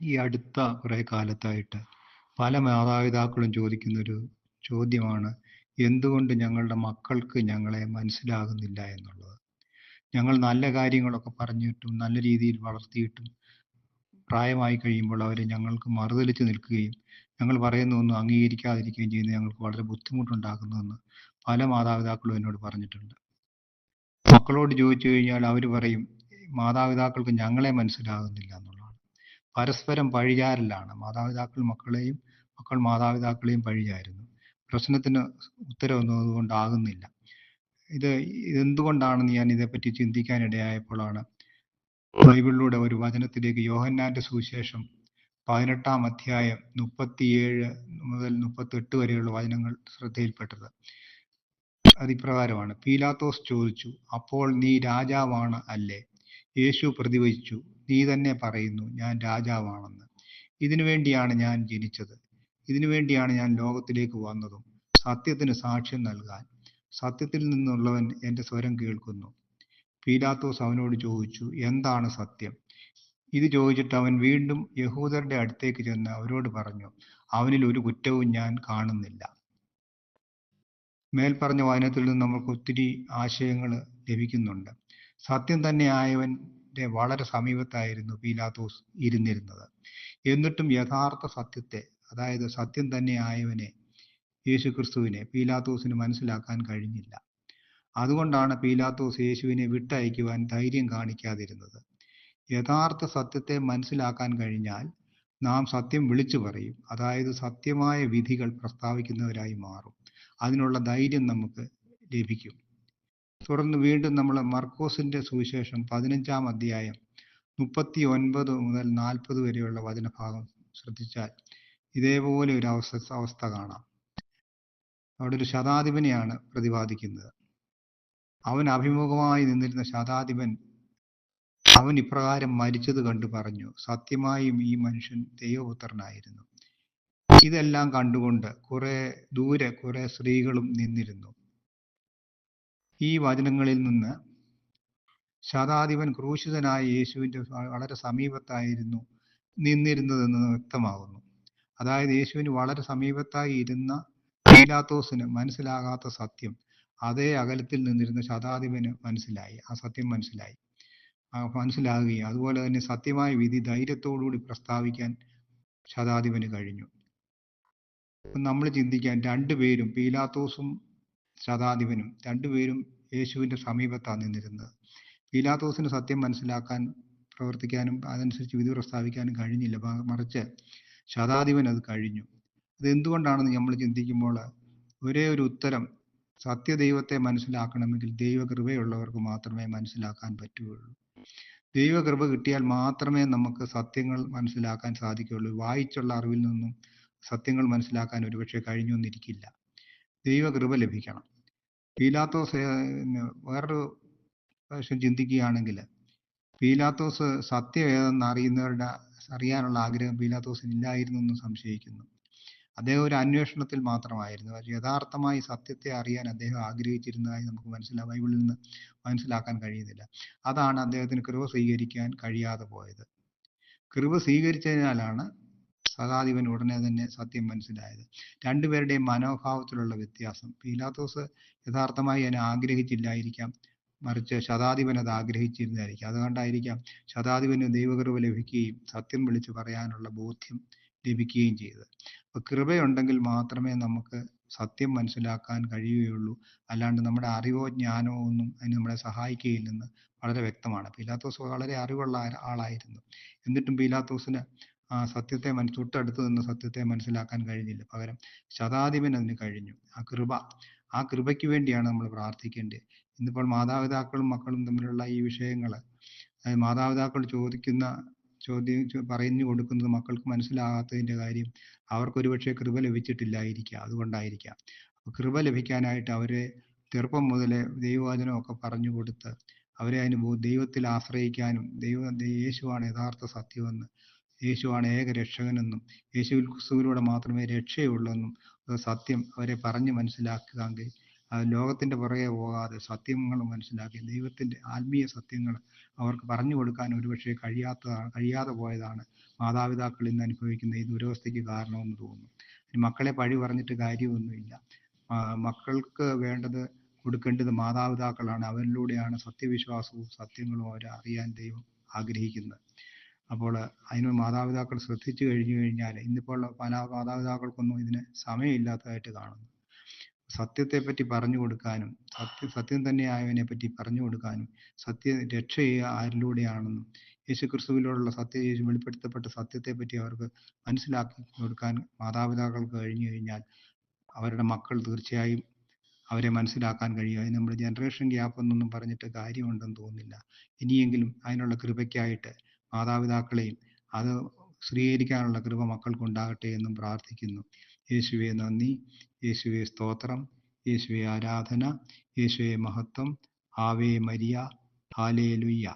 ഈ അടുത്ത കുറെ കാലത്തായിട്ട് പല മാതാപിതാക്കളും ചോദിക്കുന്ന ഒരു ചോദ്യമാണ് എന്തുകൊണ്ട് ഞങ്ങളുടെ മക്കൾക്ക് ഞങ്ങളെ മനസ്സിലാകുന്നില്ല എന്നുള്ളത്? ഞങ്ങൾ നല്ല കാര്യങ്ങളൊക്കെ പറഞ്ഞിട്ടും നല്ല രീതിയിൽ വളർത്തിയിട്ടും പ്രായമായി കഴിയുമ്പോൾ അവർ ഞങ്ങൾക്ക് മറുതലിച്ച് നിൽക്കുകയും ഞങ്ങൾ പറയുന്നതൊന്നും അംഗീകരിക്കാതിരിക്കുകയും ചെയ്യുന്നത് ഞങ്ങൾക്ക് വളരെ ബുദ്ധിമുട്ടുണ്ടാക്കുന്നുവെന്ന് പല മാതാപിതാക്കളും എന്നോട് പറഞ്ഞിട്ടുണ്ട്. മക്കളോട് ചോദിച്ചു കഴിഞ്ഞാൽ അവർ പറയും മാതാപിതാക്കൾക്ക് ഞങ്ങളെ മനസ്സിലാകുന്നില്ല എന്നുള്ളതാണ് പരസ്പരം പഴിചാരലാണ് മാതാപിതാക്കൾ മക്കളെയും മക്കൾ മാതാപിതാക്കളെയും പഴിചാരുന്നു പ്രശ്നത്തിന് ഉത്തരവൊന്നും അതുകൊണ്ടാകുന്നില്ല ഇത് ഇതെന്തുകൊണ്ടാണെന്ന് ഞാൻ ഇതേപ്പറ്റി ചിന്തിക്കാനിടയായപ്പോഴാണ് ബൈബിളിലൂടെ ഒരു വചനത്തിലേക്ക് യോഹന്നാന്റെ സുവിശേഷം പതിനെട്ടാം അധ്യായം മുപ്പത്തിയേഴ് മുതൽ മുപ്പത്തെട്ട് വരെയുള്ള വചനങ്ങൾ ശ്രദ്ധയിൽപ്പെട്ടത്. അതിപ്രകാരമാണ്. പീലാത്തോസ് ചോദിച്ചു അപ്പോൾ നീ രാജാവാണ് അല്ലേ? യേശു പ്രതിവചിച്ചു നീ തന്നെ പറയുന്നു ഞാൻ രാജാവാണെന്ന്. ഇതിനു വേണ്ടിയാണ് ഞാൻ ജനിച്ചത്. ഇതിനു വേണ്ടിയാണ് ഞാൻ ലോകത്തിലേക്ക് വന്നതും. സത്യത്തിന് സാക്ഷ്യം നൽകാൻ. സത്യത്തിൽ നിന്നുള്ളവൻ എന്റെ സ്വരം കേൾക്കുന്നു. പീലാത്തോസ് അവനോട് ചോദിച്ചു എന്താണ് സത്യം? ഇത് ചോദിച്ചിട്ട് അവൻ വീണ്ടും യഹൂദരുടെ അടുത്തേക്ക് ചെന്ന് അവരോട് പറഞ്ഞു അവനിൽ ഒരു കുറ്റവും ഞാൻ കാണുന്നില്ല. മേൽപ്പറഞ്ഞ വായനത്തിൽ നിന്ന് നമുക്ക് ഒത്തിരി ആശയങ്ങൾ ലഭിക്കുന്നുണ്ട്. സത്യം തന്നെ ആയവന്റെ വളരെ സമീപത്തായിരുന്നു പീലാത്തോസ് ഇരുന്നിരുന്നത്. എന്നിട്ടും യഥാർത്ഥ സത്യത്തെ അതായത് സത്യം തന്നെ ആയവനെ യേശുക്രിസ്തുവിനെ പീലാത്തോസിന് മനസ്സിലാക്കാൻ കഴിഞ്ഞില്ല. അതുകൊണ്ടാണ് പീലാത്തോസ് യേശുവിനെ വിട്ടയക്കുവാൻ ധൈര്യം കാണിക്കാതിരുന്നത്. യഥാർത്ഥ സത്യത്തെ മനസ്സിലാക്കാൻ കഴിഞ്ഞാൽ നാം സത്യം വിളിച്ചു പറയും. അതായത് സത്യമായ വിധികൾ പ്രസ്താവിക്കുന്നവരായി മാറും. അതിനുള്ള ധൈര്യം നമുക്ക് ലഭിക്കും. തുടർന്ന് വീണ്ടും നമ്മൾ മർക്കോസിന്റെ സുവിശേഷം പതിനഞ്ചാം അധ്യായം മുപ്പത്തി ഒൻപത് മുതൽ നാൽപ്പത് വരെയുള്ള വചനഭാഗം ശ്രദ്ധിച്ചാൽ ഇതേപോലെ ഒരു അവസ്ഥ അവസ്ഥ കാണാം. അവിടെ ഒരു ശതാധിപനെയാണ് പ്രതിപാദിക്കുന്നത്. അവൻ അഭിമുഖമായി നിന്നിരുന്ന ശതാധിപൻ അവൻ ഇപ്രകാരം മരിച്ചത് കണ്ടു പറഞ്ഞു സത്യമായും ഈ മനുഷ്യൻ ദൈവപുത്രനായിരുന്നു. ഇതെല്ലാം കണ്ടുകൊണ്ട് കുറെ ദൂരെ കുറെ സ്ത്രീകളും നിന്നിരുന്നു. ഈ വചനങ്ങളിൽ നിന്ന് ശതാധിപൻ ക്രൂശിതനായ യേശുവിന്റെ വളരെ സമീപത്തായിരുന്നു നിന്നിരുന്നതെന്ന് വ്യക്തമാകുന്നു. അതായത് യേശുവിന് വളരെ സമീപത്തായി ഇരുന്ന പീലാത്തോസിന് മനസ്സിലാകാത്ത സത്യം അതേ അകലത്തിൽ നിന്നിരുന്ന ശതാധിപന് മനസ്സിലായി. ആ സത്യം മനസ്സിലായി. മനസ്സിലാകുകയും അതുപോലെ തന്നെ സത്യമായ വിധി ധൈര്യത്തോടുകൂടി പ്രസ്താവിക്കാൻ ശതാധിപന് കഴിഞ്ഞു. നമ്മൾ ചിന്തിക്കാൻ രണ്ടുപേരും പീലാത്തോസും ശതാധിപനും രണ്ടുപേരും യേശുവിന്റെ സമീപത്താണ് നിന്നിരുന്നത്. പീലാത്തോസിന് സത്യം മനസ്സിലാക്കാൻ പ്രവർത്തിക്കാനും അതനുസരിച്ച് വിധി പ്രസ്താവിക്കാനും കഴിഞ്ഞില്ല. മറിച്ച് ശതാധിപൻ അത് കഴിഞ്ഞു. അത് എന്തുകൊണ്ടാണെന്ന് നമ്മൾ ചിന്തിക്കുമ്പോൾ ഒരേ ഒരു ഉത്തരം സത്യദൈവത്തെ മനസ്സിലാക്കണമെങ്കിൽ ദൈവകൃപയുള്ളവർക്ക് മാത്രമേ മനസ്സിലാക്കാൻ പറ്റുകയുള്ളൂ. ദൈവകൃപ കിട്ടിയാൽ മാത്രമേ നമുക്ക് സത്യങ്ങൾ മനസ്സിലാക്കാൻ സാധിക്കുകയുള്ളൂ. വായിച്ചുള്ള അറിവിൽ നിന്നും സത്യങ്ങൾ മനസ്സിലാക്കാൻ ഒരുപക്ഷെ കഴിഞ്ഞു എന്നിരിക്കില്ല. ദൈവകൃപ ലഭിക്കണം. പീലാത്തോസ് വേറൊരു പ്രാവശ്യം ചിന്തിക്കുകയാണെങ്കിൽ പീലാത്തോസ് സത്യം ഏതെന്ന് അറിയുന്നവരുടെ അറിയാനുള്ള ആഗ്രഹം പീലാത്തോസിന് ഇല്ലായിരുന്നു എന്ന് സംശയിക്കുന്നു. അദ്ദേഹം ഒരു അന്വേഷണത്തിൽ മാത്രമായിരുന്നു. യഥാർത്ഥമായി സത്യത്തെ അറിയാൻ അദ്ദേഹം ആഗ്രഹിച്ചിരുന്നതായി നമുക്ക് മനസ്സിലാ ബൈബിളിൽ നിന്ന് മനസ്സിലാക്കാൻ കഴിയുന്നില്ല. അതാണ് അദ്ദേഹത്തിന് കൃപ സ്വീകരിക്കാൻ കഴിയാതെ പോയത്. കൃപ സ്വീകരിച്ചതിനാലാണ് സദാധിപൻ ഉടനെ തന്നെ സത്യം മനസ്സിലായത്. രണ്ടുപേരുടെയും മനോഭാവത്തിലുള്ള വ്യത്യാസം. പീലാത്തോസ് യഥാർത്ഥമായി അതിനെ ആഗ്രഹിച്ചില്ലായിരിക്കാം. മറിച്ച് ശതാധിപൻ അത് ആഗ്രഹിച്ചിരുന്നതായിരിക്കും. അതുകൊണ്ടായിരിക്കാം ശതാധിപന് ദൈവകൃപ ലഭിക്കുകയും സത്യം വിളിച്ചു പറയാനുള്ള ബോധ്യം ലഭിക്കുകയും ചെയ്തത്. അപ്പൊ കൃപയുണ്ടെങ്കിൽ മാത്രമേ നമുക്ക് സത്യം മനസ്സിലാക്കാൻ കഴിയുകയുള്ളൂ. അല്ലാണ്ട് നമ്മുടെ അറിവോ ജ്ഞാനമോ ഒന്നും അതിന് നമ്മളെ സഹായിക്കുകയില്ലെന്ന് വളരെ വ്യക്തമാണ്. പീലാത്തോസ് വളരെ അറിവുള്ള ആളായിരുന്നു. എന്നിട്ടും പീലാത്തോസിന് ആ സത്യത്തെ മന തൊട്ടടുത്ത് നിന്ന് സത്യത്തെ മനസ്സിലാക്കാൻ കഴിഞ്ഞില്ല. പകരം ശതാധിപൻ അതിന് കഴിഞ്ഞു. ആ കൃപ ആ കൃപയ്ക്ക് വേണ്ടിയാണ് നമ്മൾ പ്രാർത്ഥിക്കേണ്ടത്. ഇന്നിപ്പോൾ മാതാപിതാക്കളും മക്കളും തമ്മിലുള്ള ഈ വിഷയങ്ങൾ മാതാപിതാക്കൾ ചോദിക്കുന്ന ചോദ്യം പറഞ്ഞു കൊടുക്കുന്നത് മക്കൾക്ക് മനസ്സിലാകാത്തതിന്റെ കാര്യം അവർക്ക് ഒരുപക്ഷെ കൃപ ലഭിച്ചിട്ടില്ലായിരിക്കാം. അതുകൊണ്ടായിരിക്കാം. കൃപ ലഭിക്കാനായിട്ട് അവരെ ചെറുപ്പം മുതലേ ദൈവവചനമൊക്കെ പറഞ്ഞു കൊടുത്ത് അവരെ അതിന് ദൈവത്തിൽ ആശ്രയിക്കാനും ദൈവ യേശുവാണ് യഥാർത്ഥ സത്യമെന്ന് യേശുവാണ് ഏക രക്ഷകനെന്നും യേശുവിൽ ക്രിസ്തുവിലൂടെ മാത്രമേ രക്ഷയുള്ളൂ എന്നും സത്യം അവരെ പറഞ്ഞ് മനസ്സിലാക്കുകയെങ്കിൽ അത് ലോകത്തിന്റെ പുറകെ പോകാതെ സത്യങ്ങൾ മനസ്സിലാക്കി ദൈവത്തിന്റെ ആത്മീയ സത്യങ്ങൾ അവർക്ക് പറഞ്ഞു കൊടുക്കാൻ ഒരുപക്ഷെ കഴിയാത്തതാണ് കഴിയാതെ പോയതാണ് മാതാപിതാക്കൾ ഇന്ന് അനുഭവിക്കുന്ന ഈ ദുരവസ്ഥയ്ക്ക് കാരണമെന്ന് തോന്നുന്നു. മക്കളെ പഴി പറഞ്ഞിട്ട് കാര്യമൊന്നുമില്ല. മക്കൾക്ക് വേണ്ടത് കൊടുക്കേണ്ടത് മാതാപിതാക്കളാണ്. അവരിലൂടെയാണ് സത്യവിശ്വാസവും സത്യങ്ങളും അവരെ അറിയാൻ ദൈവം ആഗ്രഹിക്കുന്നത്. അപ്പോൾ അതിന് മാതാപിതാക്കൾ ശ്രദ്ധിച്ചു കഴിഞ്ഞു കഴിഞ്ഞാൽ ഇന്നിപ്പോൾ പല മാതാപിതാക്കൾക്കൊന്നും ഇതിന് സമയമില്ലാത്തതായിട്ട് കാണുന്നു. സത്യത്തെപ്പറ്റി പറഞ്ഞു കൊടുക്കാനും സത്യ സത്യം തന്നെയായവനെ പറ്റി പറഞ്ഞു കൊടുക്കാനും സത്യ രക്ഷ ചെയ്യുക ആരിലൂടെയാണെന്നും യേശുക്രിസ്തുവിലൂടെയുള്ള സത്യ യേശു വെളിപ്പെടുത്തപ്പെട്ട സത്യത്തെപ്പറ്റി അവർക്ക് മനസ്സിലാക്കി കൊടുക്കാൻ മാതാപിതാക്കൾക്ക് കഴിഞ്ഞു കഴിഞ്ഞാൽ അവരുടെ മക്കൾ തീർച്ചയായും അവരെ മനസ്സിലാക്കാൻ കഴിയും. അതിന് നമ്മൾ ജനറേഷൻ ഗ്യാപ്പ് എന്നൊന്നും പറഞ്ഞിട്ട് കാര്യമുണ്ടെന്ന് തോന്നുന്നില്ല. ഇനിയെങ്കിലും അതിനുള്ള കൃപയ്ക്കായിട്ട് മാതാപിതാക്കളെയും അത് സ്വീകരിക്കാനുള്ള കൃപ മക്കൾക്ക് ഉണ്ടാകട്ടെ എന്നും പ്രാർത്ഥിക്കുന്നു. യേശുവെ നന്ദി. യേശുവെ സ്തോത്രം. യേശുവെ ആരാധന. യേശുവെ മഹത്വം. ആവേ മരിയ. ഹാലേ ലുയ്യ